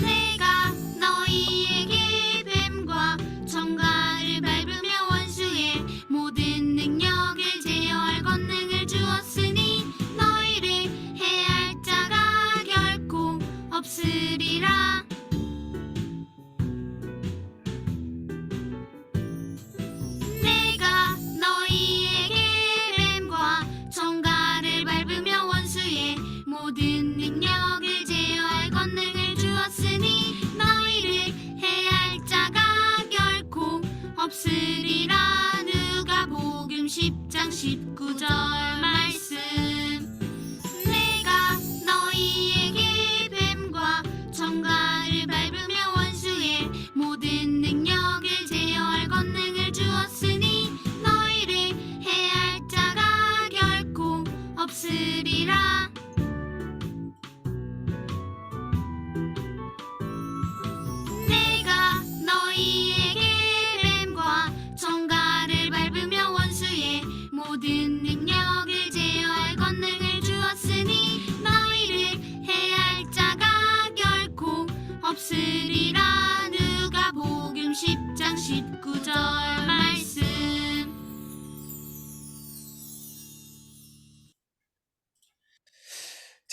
내가 너희에게 뱀과 청가를 밟으며 원수의 모든 능력을 제어할 권능을 주었으니 너희를 해할 자가 결코 없으리라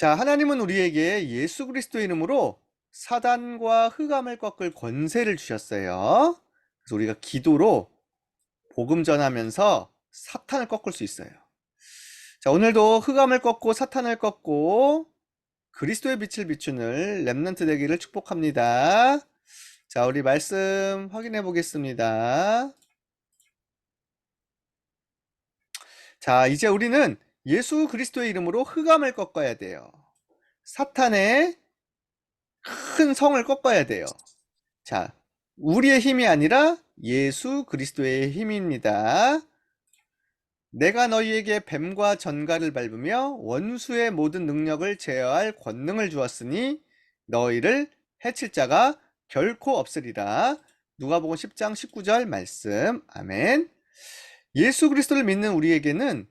자, 하나님은 우리에게 예수 그리스도의 이름으로 사단과 흑암을 꺾을 권세를 주셨어요. 그래서 우리가 기도로 복음 전하면서 사탄을 꺾을 수 있어요. 자, 오늘도 흑암을 꺾고 사탄을 꺾고 그리스도의 빛을 비추는 렘넌트 되기를 축복합니다. 자, 우리 말씀 확인해 보겠습니다. 자, 이제 우리는 예수 그리스도의 이름으로 흑암을 꺾어야 돼요. 사탄의 큰 성을 꺾어야 돼요. 자, 우리의 힘이 아니라 예수 그리스도의 힘입니다. 내가 너희에게 뱀과 전갈을 밟으며 원수의 모든 능력을 제어할 권능을 주었으니 너희를 해칠 자가 결코 없으리라. 누가복음 10장 19절 말씀. 아멘. 예수 그리스도를 믿는 우리에게는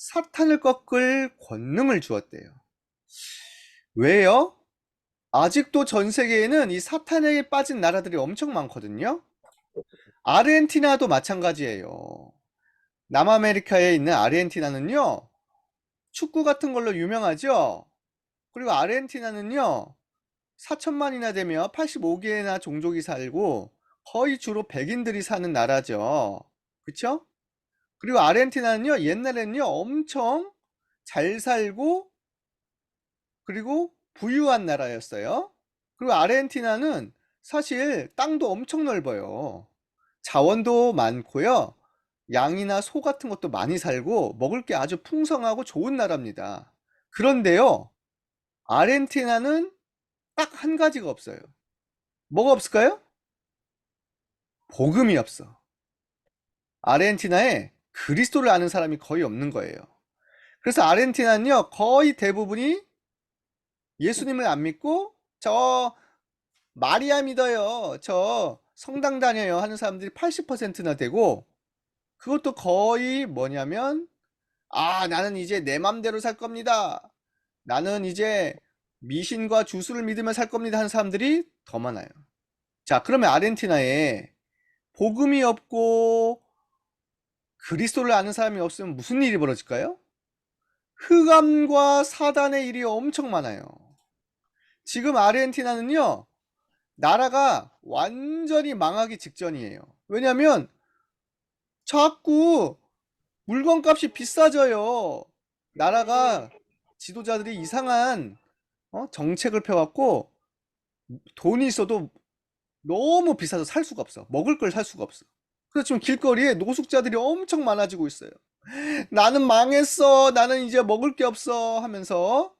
사탄을 꺾을 권능을 주었대요. 왜요? 아직도 전 세계에는 이 사탄에게 빠진 나라들이 엄청 많거든요. 아르헨티나도 마찬가지예요. 남아메리카에 있는 아르헨티나는요, 축구 같은 걸로 유명하죠? 그리고 아르헨티나는요, 4천만이나 되며 85개나 종족이 살고 거의 주로 백인들이 사는 나라죠. 그쵸? 그리고 아르헨티나는요, 옛날에는요, 엄청 잘 살고, 그리고 부유한 나라였어요. 그리고 아르헨티나는 사실 땅도 엄청 넓어요. 자원도 많고요. 양이나 소 같은 것도 많이 살고, 먹을 게 아주 풍성하고 좋은 나라입니다. 그런데요, 아르헨티나는 딱 한 가지가 없어요. 뭐가 없을까요? 복음이 없어. 아르헨티나에 그리스도를 아는 사람이 거의 없는 거예요. 그래서 아르헨티나는요, 거의 대부분이 예수님을 안 믿고, 저, 마리아 믿어요. 저, 성당 다녀요. 하는 사람들이 80%나 되고, 그것도 거의 뭐냐면, 아, 나는 이제 내 맘대로 살 겁니다. 나는 이제 미신과 주술을 믿으며 살 겁니다. 하는 사람들이 더 많아요. 자, 그러면 아르헨티나에 복음이 없고, 그리스도를 아는 사람이 없으면 무슨 일이 벌어질까요? 흑암과 사단의 일이 엄청 많아요. 지금 아르헨티나는요, 나라가 완전히 망하기 직전이에요. 왜냐면 자꾸 물건값이 비싸져요. 나라가 지도자들이 이상한 어? 정책을 펴갖고 돈이 있어도 너무 비싸서 살 수가 없어. 먹을 걸 살 수가 없어. 지금 길거리에 노숙자들이 엄청 많아지고 있어요. 나는 망했어. 나는 이제 먹을 게 없어. 하면서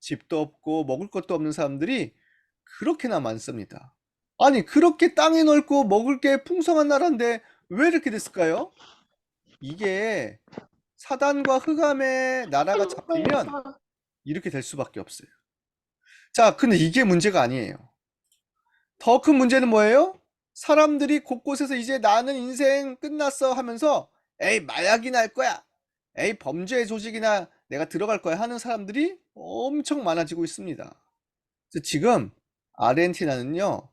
집도 없고 먹을 것도 없는 사람들이 그렇게나 많습니다. 아니, 그렇게 땅이 넓고 먹을 게 풍성한 나라인데 왜 이렇게 됐을까요? 이게 사단과 흑암의 나라가 잡히면 이렇게 될 수밖에 없어요. 자, 근데 이게 문제가 아니에요. 더 큰 문제는 뭐예요? 사람들이 곳곳에서 이제 나는 인생 끝났어 하면서 에이 마약이나 할 거야. 에이 범죄 조직이나 내가 들어갈 거야 하는 사람들이 엄청 많아지고 있습니다. 지금 아르헨티나는요.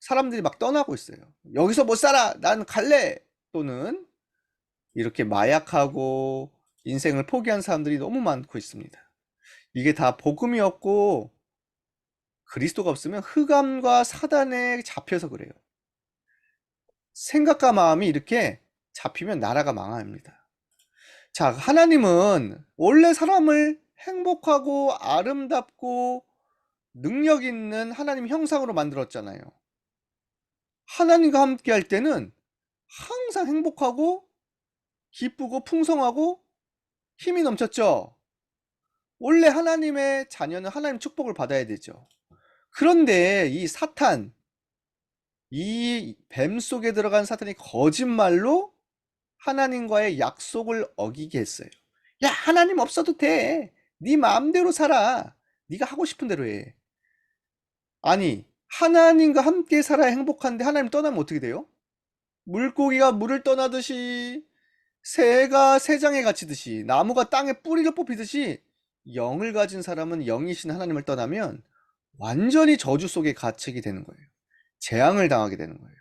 사람들이 막 떠나고 있어요. 여기서 못 살아. 난 갈래. 또는 이렇게 마약하고 인생을 포기한 사람들이 너무 많고 있습니다. 이게 다 복음이 없고 그리스도가 없으면 흑암과 사단에 잡혀서 그래요. 생각과 마음이 이렇게 잡히면 나라가 망합니다. 자, 하나님은 원래 사람을 행복하고 아름답고 능력 있는 하나님 형상으로 만들었잖아요. 하나님과 함께 할 때는 항상 행복하고 기쁘고 풍성하고 힘이 넘쳤죠. 원래 하나님의 자녀는 하나님 축복을 받아야 되죠. 그런데 이 사탄, 이 뱀 속에 들어간 사탄이 거짓말로 하나님과의 약속을 어기게 했어요. 야, 하나님 없어도 돼. 네 마음대로 살아. 네가 하고 싶은 대로 해. 아니, 하나님과 함께 살아야 행복한데 하나님 떠나면 어떻게 돼요? 물고기가 물을 떠나듯이 새가 새장에 갇히듯이 나무가 땅에 뿌리를 뽑히듯이 영을 가진 사람은 영이신 하나님을 떠나면 완전히 저주 속에 갇히게 되는 거예요. 재앙을 당하게 되는 거예요.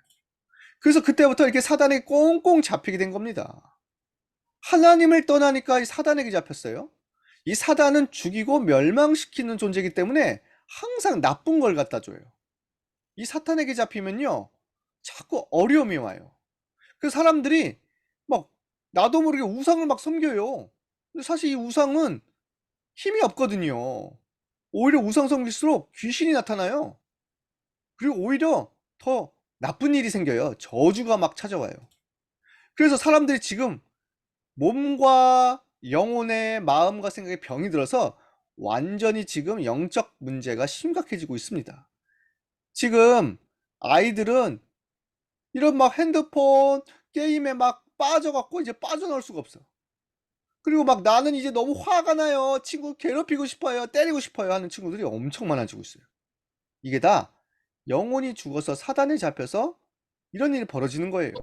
그래서 그때부터 이렇게 사단에 꽁꽁 잡히게 된 겁니다. 하나님을 떠나니까 이 사단에게 잡혔어요. 이 사단은 죽이고 멸망시키는 존재이기 때문에 항상 나쁜 걸 갖다 줘요. 이 사탄에게 잡히면요. 자꾸 어려움이 와요. 그 사람들이 막 나도 모르게 우상을 막 섬겨요. 근데 사실 이 우상은 힘이 없거든요. 오히려 우상 섬길수록 귀신이 나타나요. 그리고 오히려 더 나쁜 일이 생겨요. 저주가 막 찾아와요. 그래서 사람들이 지금 몸과 영혼의 마음과 생각에 병이 들어서 완전히 지금 영적 문제가 심각해지고 있습니다. 지금 아이들은 이런 막 핸드폰 게임에 막 빠져갖고 이제 빠져나올 수가 없어. 그리고 막 나는 이제 너무 화가 나요. 친구 괴롭히고 싶어요. 때리고 싶어요. 하는 친구들이 엄청 많아지고 있어요. 이게 다 영혼이 죽어서 사단에 잡혀서 이런 일이 벌어지는 거예요.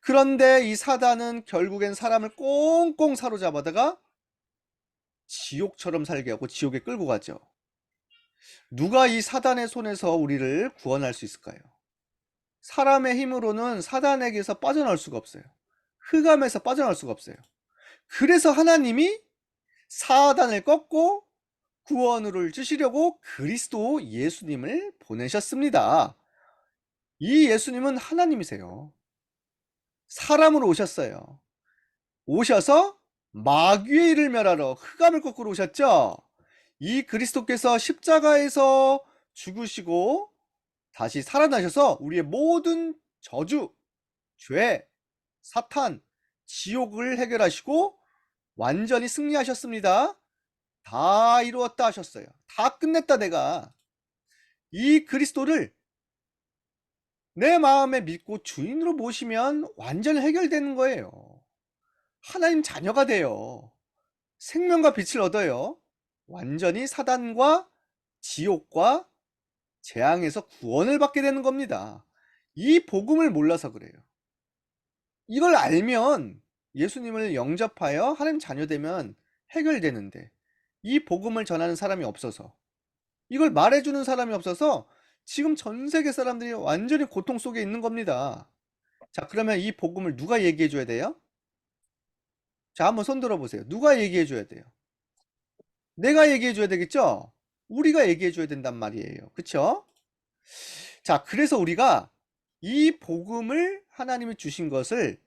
그런데 이 사단은 결국엔 사람을 꽁꽁 사로잡아다가 지옥처럼 살게 하고 지옥에 끌고 가죠. 누가 이 사단의 손에서 우리를 구원할 수 있을까요? 사람의 힘으로는 사단에게서 빠져나올 수가 없어요. 흑암에서 빠져나올 수가 없어요. 그래서 하나님이 사단을 꺾고 구원을 주시려고 그리스도 예수님을 보내셨습니다. 이 예수님은 하나님이세요. 사람으로 오셨어요. 오셔서 마귀의 일을 멸하러 흑암을 거꾸로 오셨죠? 이 그리스도께서 십자가에서 죽으시고 다시 살아나셔서 우리의 모든 저주, 죄, 사탄, 지옥을 해결하시고 완전히 승리하셨습니다. 다 이루었다 하셨어요. 다 끝냈다 내가. 이 그리스도를 내 마음에 믿고 주인으로 모시면 완전 해결되는 거예요. 하나님 자녀가 돼요. 생명과 빛을 얻어요. 완전히 사단과 지옥과 재앙에서 구원을 받게 되는 겁니다. 이 복음을 몰라서 그래요. 이걸 알면 예수님을 영접하여 하나님 자녀 되면 해결되는데 이 복음을 전하는 사람이 없어서 이걸 말해주는 사람이 없어서 지금 전 세계 사람들이 완전히 고통 속에 있는 겁니다. 자, 그러면 이 복음을 누가 얘기해 줘야 돼요? 자, 한번 손 들어 보세요. 누가 얘기해 줘야 돼요? 내가 얘기해 줘야 되겠죠? 우리가 얘기해 줘야 된단 말이에요. 그쵸? 자, 그래서 우리가 이 복음을 하나님이 주신 것을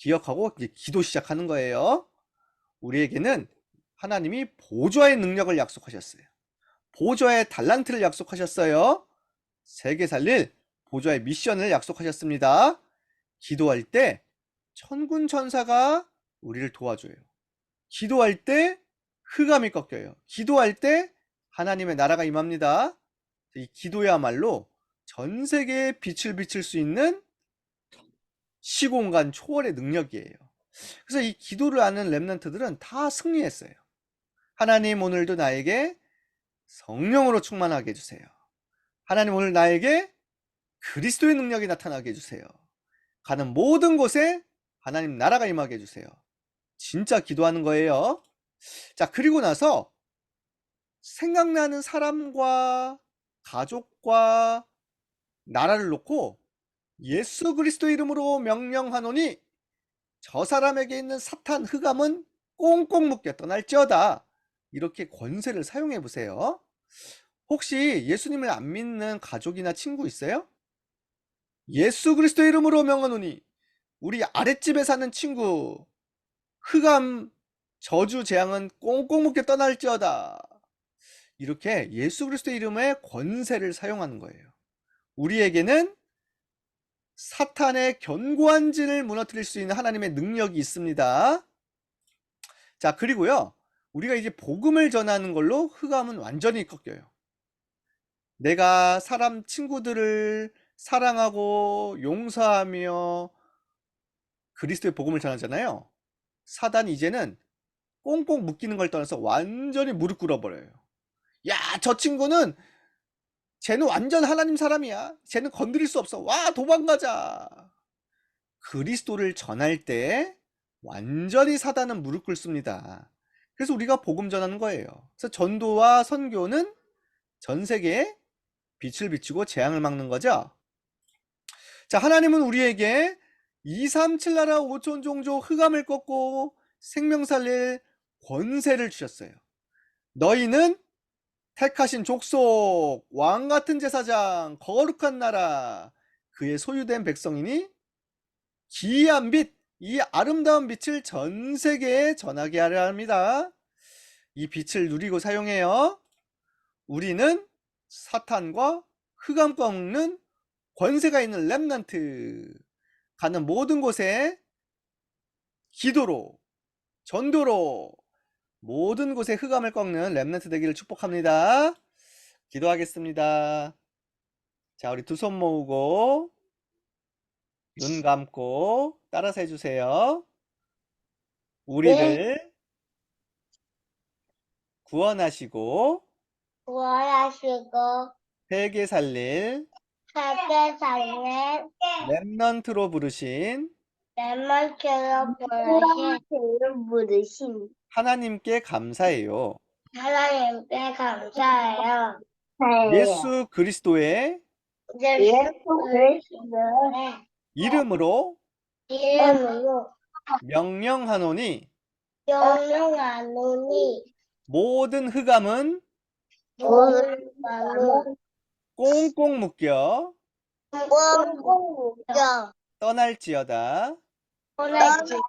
기억하고 이제 기도 시작하는 거예요. 우리에게는 하나님이 보좌의 능력을 약속하셨어요. 보좌의 달란트를 약속하셨어요. 세계 살릴 보좌의 미션을 약속하셨습니다. 기도할 때 천군 천사가 우리를 도와줘요. 기도할 때 흑암이 꺾여요. 기도할 때 하나님의 나라가 임합니다. 이 기도야말로 전 세계에 빛을 비칠 수 있는 시공간 초월의 능력이에요. 그래서 이 기도를 아는 렘넌트들은 다 승리했어요. 하나님 오늘도 나에게 성령으로 충만하게 해주세요. 하나님 오늘 나에게 그리스도의 능력이 나타나게 해주세요. 가는 모든 곳에 하나님 나라가 임하게 해주세요. 진짜 기도하는 거예요. 자, 그리고 나서 생각나는 사람과 가족과 나라를 놓고 예수 그리스도 이름으로 명령하노니 저 사람에게 있는 사탄 흑암은 꽁꽁 묶여 떠날지어다. 이렇게 권세를 사용해 보세요. 혹시 예수님을 안 믿는 가족이나 친구 있어요? 예수 그리스도 이름으로 명하노니 우리 아랫집에 사는 친구 흑암 저주 재앙은 꽁꽁 묶여 떠날지어다. 이렇게 예수 그리스도 이름의 권세를 사용하는 거예요. 우리에게는 사탄의 견고한 진을 무너뜨릴 수 있는 하나님의 능력이 있습니다. 자, 그리고요. 우리가 이제 복음을 전하는 걸로 흑암은 완전히 꺾여요. 내가 사람 친구들을 사랑하고 용서하며 그리스도의 복음을 전하잖아요. 사단이 이제는 꽁꽁 묶이는 걸 떠나서 완전히 무릎 꿇어버려요. 야, 저 친구는 쟤는 완전 하나님 사람이야. 쟤는 건드릴 수 없어. 와, 도망가자. 그리스도를 전할 때 완전히 사단은 무릎 꿇습니다. 그래서 우리가 복음 전하는 거예요. 그래서 전도와 선교는 전 세계에 빛을 비추고 재앙을 막는 거죠. 자, 하나님은 우리에게 237 나라 5천 종족 흑암을 꺾고 생명 살릴 권세를 주셨어요. 너희는 택하신 족속, 왕 같은 제사장, 거룩한 나라, 그의 소유된 백성이니 기이한 빛, 이 아름다운 빛을 전 세계에 전하게 하려 합니다. 이 빛을 누리고 사용해요. 우리는 사탄과 흑암과 묶는 권세가 있는 렘넌트 가는 모든 곳에 기도로 전도로 모든 곳에 흑암을 꺾는 렘넌트 되기를 축복합니다. 기도하겠습니다. 자, 우리 두 손 모으고 눈 감고 따라서 해주세요. 우리를 구원하시고 구원하시고 세계 살릴 세계 살린 렘넌트로 부르신 레몬처럼 부르신 하나님께 감사해요. 하나님께 감사해요. 예수 그리스도의 예수 그리스도의 이름으로 이름으로 명령하노니 명령하노니 모든 흑암은 모든 마음은 꽁꽁 묶여 꽁꽁 묶여 떠날지어다 떠날지어다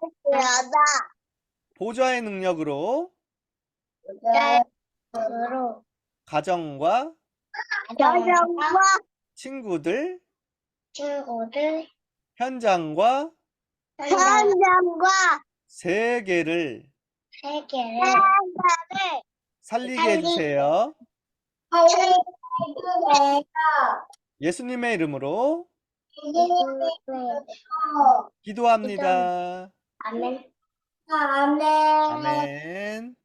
보좌의 능력으로. 으로. 가정과 가정과 친구들, 친구들. 현장과 현장과 세계를. 세계를. 살리게 해주세요. 예수님의 이름으로. 기도합니다. 아멘. 아멘. 아멘.